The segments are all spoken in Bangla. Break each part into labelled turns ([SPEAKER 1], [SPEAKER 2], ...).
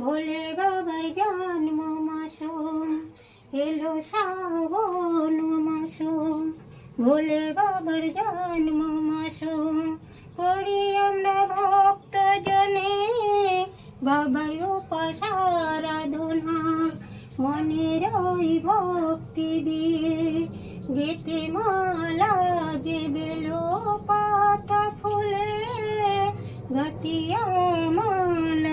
[SPEAKER 1] ভোলে বাবার জন্ম মাসুম এলো শ্রাবণ মাসুম ভোলে বাবার জন্ম মাসুম করি আমরা ভক্ত জনে বাবার উপাস আরাধনা। মনের ওই ভক্তি দিয়ে গেতে মালা যে বেলো পাতা ফুলে, গতিয়া মালা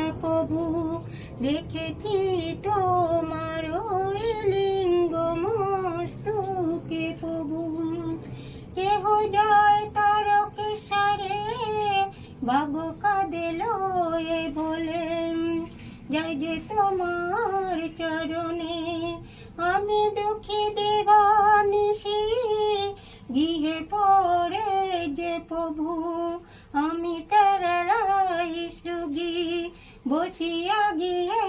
[SPEAKER 1] দেখেছি তোমার ওই লিঙ্গ মস্তুকে প্রভু। কেহ যায় তারকেশ্বরে বাবু কাঁদে লয়ে বলেন যাই যে তোমার বসিয়া গিয়ে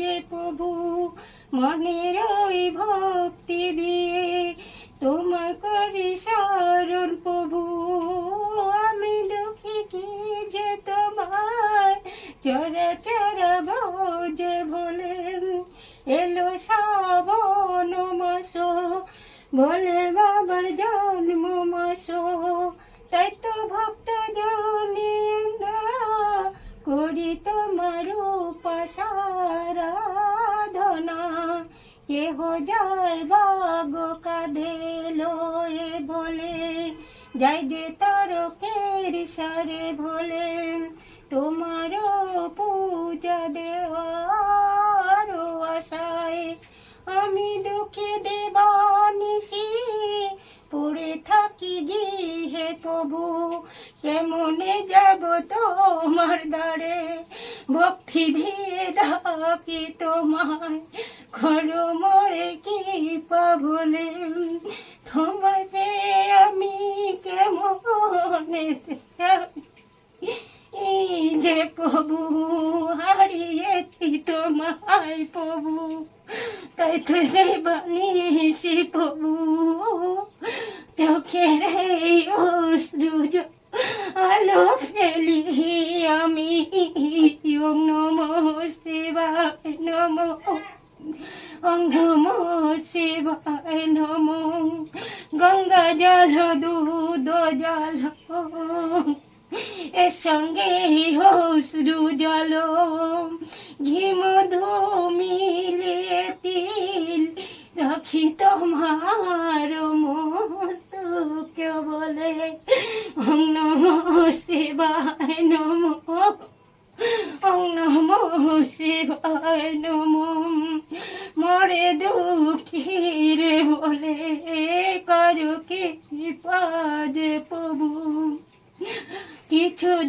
[SPEAKER 1] যে প্রভু মনের ওই ভক্তি দিয়ে, তোমার করি শরণ প্রভু, আমি দুঃখী কি যে তোমার চরা চরা ভোজে বলেন এলো শ্রাবণ মাস, বলে বাবার জন্ম মাস, তাই যাই যে তরকের সারে ভোলে তোমার পূজা দেওয়ার আশায়। আমি দুঃখে দেবানিসি পড়ে থাকি যে হে প্রভু, কেমনে যাব তোমার দ্বারে? ভক্তি দিয়ে ডাকি তোমায় করো মরে কি পাবলে তোমায় পেয়ে আমি কেমনে যে প্রভু, হারিয়েছি তোমায় প্রভু, তাই তো বানিয়েছি প্রভু। চোখের এই অশ্রু আলো ফেলি আমি নম শিবায় নম নম শিবায় নম জল দুধ জল এর সঙ্গে হসরু জল ঘি মধু মিলিয়ে তিল রাখি তোমার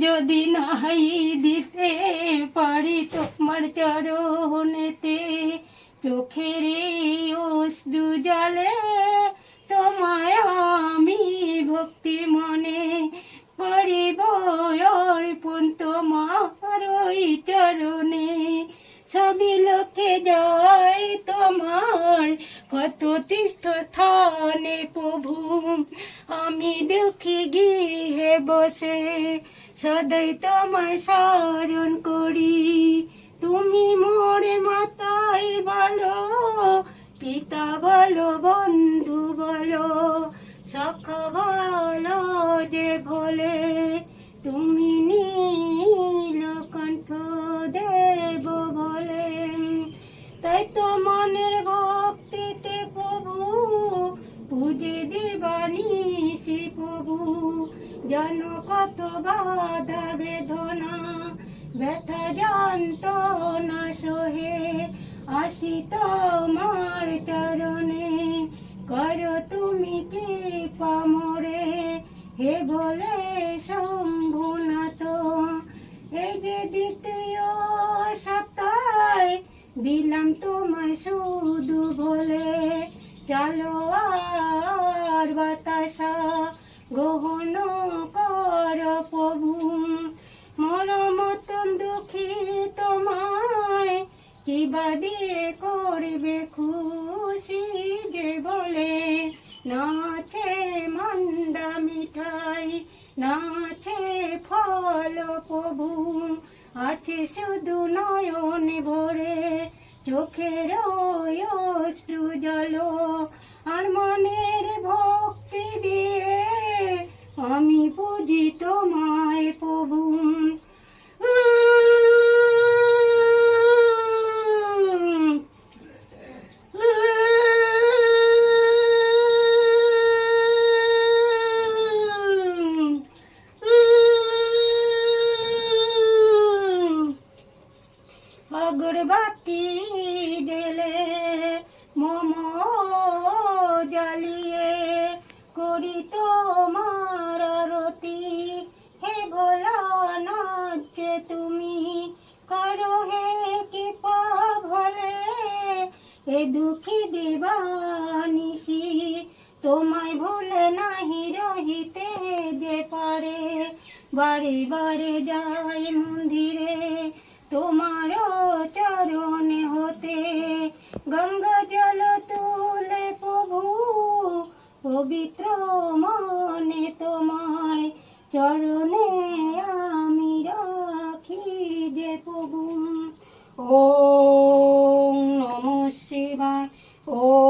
[SPEAKER 1] যদি নাই দিতে স্মরণ করি। তুমি মোরে মাতাই বলো পিতা বলো, বন্ধু বলো, সখ বলো যে ভোলে। তুমি নীলকণ্ঠ দেব বলে। তাই তো মনের ভক্তিতে প্রভু পুজে দিবানিসি প্রভু জানো কত বাধা বেদনা, ব্যথা জানত না সহে আসি তোমার চরণে। করো তুমি কি পামরে হে বলে শম্ভুনাথ এই যে দ্বিতীয় সপ্তাহে দিলাম তোমায় শুধু বলে, চলো আর বাতাসা গহন কর প্রভু। মর মতন দুঃখী তোমায় কিবা দিয়ে করবে খুশি যে বলে? নাচে মন্ডা মিঠাই, নাচে ফল প্রভু। আছে শুধু নয়ন ভরে চোখের অশ্রু জল আর মনের ভক্তি দিয়ে আমি বুঝি মায় প্রভু অগরবাতি জেলে মম জ্বালিয়ে করি তোমার আরতি। হে ভোলা তুমি করো হে কি ভলে, এ দুঃখী দিবানিসি তোমায় ভুলে নাহি রহিতে যে পারে। বারে বারে যাই মন্দিরে তোমার Oh.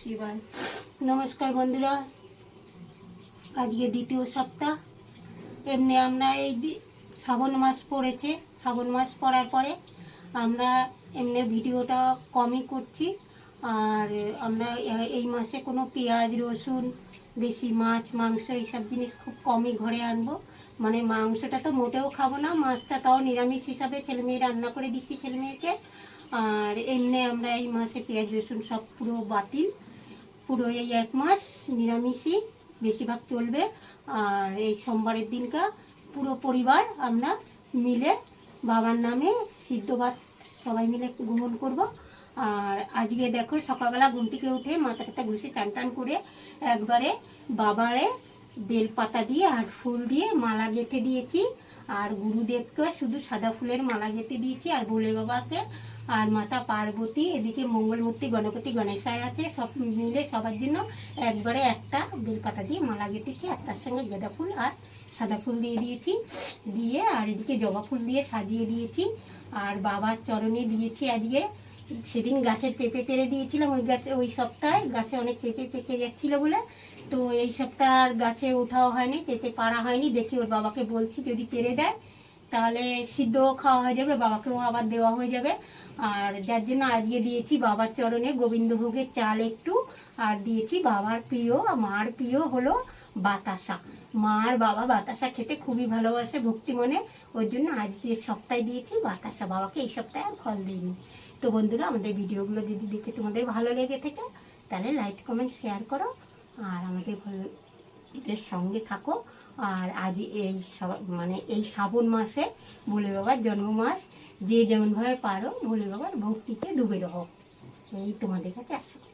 [SPEAKER 1] শিবায় নমস্কার বন্ধুরা, আজকে দ্বিতীয় সপ্তাহ। এমনি আমরা এই শ্রাবণ মাস পড়েছে। শ্রাবণ মাস পড়ার পরে আমরা এমনি ভিডিওটা কমই করছি। আর আমরা এই মাসে কোনো পেঁয়াজ, রসুন বেশি মাছ, মাংস এইসব জিনিস খুব কমই ঘরে আনব। মানে মাংসটা তো মোটেও খাব না, মাছটা তাও নিরামিষ হিসাবে ছেলেমেয়ে রান্না করে দিচ্ছি ছেলেমেয়েকে আর এমনি আমরা এই মাসে পেঁয়াজ, রসুন সব পুরো বাতিল। পুরো এই এক মাস নিরামিষই বেশিরভাগ চলবে। আর এই সোমবারের দিনকা পুরো পরিবার আমরা মিলে বাবার নামে সিদ্ধ ভাত সবাই মিলে গ্রহণ করব। আর আজকে দেখো সকালবেলা ঘুম থেকে উঠে মাথা টাথা ঘুষে টান টান করে একবারে বাবারে বেলপাতা দিয়ে আর ফুল দিয়ে মালা গেঁথে দিয়েছি। আর গুরুদেবকে শুধু সাদা ফুলের মালা গেঁথে দিয়েছি। আর ভোলে বাবাকে আর মাতা পার্বতী, এদিকে মঙ্গলমূর্তি, গণপতি গণেশায় আছে। সব মিলে সবার জন্য একবারে একটা বেলপাতা দিয়ে মালা গেঁথেছি। আর তার সঙ্গে গেঁদা ফুল আর সাদা ফুল দিয়ে দিয়েছি। দিয়ে আর এদিকে জবা ফুল দিয়ে সাজিয়ে দিয়েছি। আর বাবার চরণে দিয়েছি আজকে। সেদিন গাছের পেঁপে পেরে দিয়েছিলাম ওই গাছে ওই সপ্তাহে। গাছে অনেক পেঁপে পেকে যাচ্ছিল বলে। তো এই সপ্তাহ আর গাছে ওঠাও হয়নি পেতে পারা হয়নি। দেখি ওর বাবাকে বলছি, যদি পেরে দেয়, তাহলে সিদ্ধও খাওয়া হয়ে যাবে, বাবাকেও আবার দেওয়া হয়ে যাবে। আর যার জন্য আজকে দিয়েছি বাবার চরণে গোবিন্দভোগের চাল একটু, আর দিয়েছি বাবার প্রিয়, মার প্রিয় হলো বাতাসা। মার বাবা বাতাসা খেতে খুবই ভালোবাসে ভক্তি মনে, ওই জন্য আজকে সপ্তাহে দিয়েছি বাতাসা। বাবাকে এই সপ্তাহে আর ফল দিইনি। তো বন্ধুরা, আমাদের ভিডিওগুলো যদি দেখে তোমাদের ভালো লেগে থাকে, তাহলে লাইক কমেন্ট শেয়ার করো। আর আমাদের এদের সঙ্গে থাকো। আর আজ এই মানে এই শ্রাবণ মাসে ভোলে বাবার জন্ম মাস যে যেমনভাবে পারো ভোলে বাবার ভক্তিতে ডুবে রহো। এই তোমাদের কাছে করি।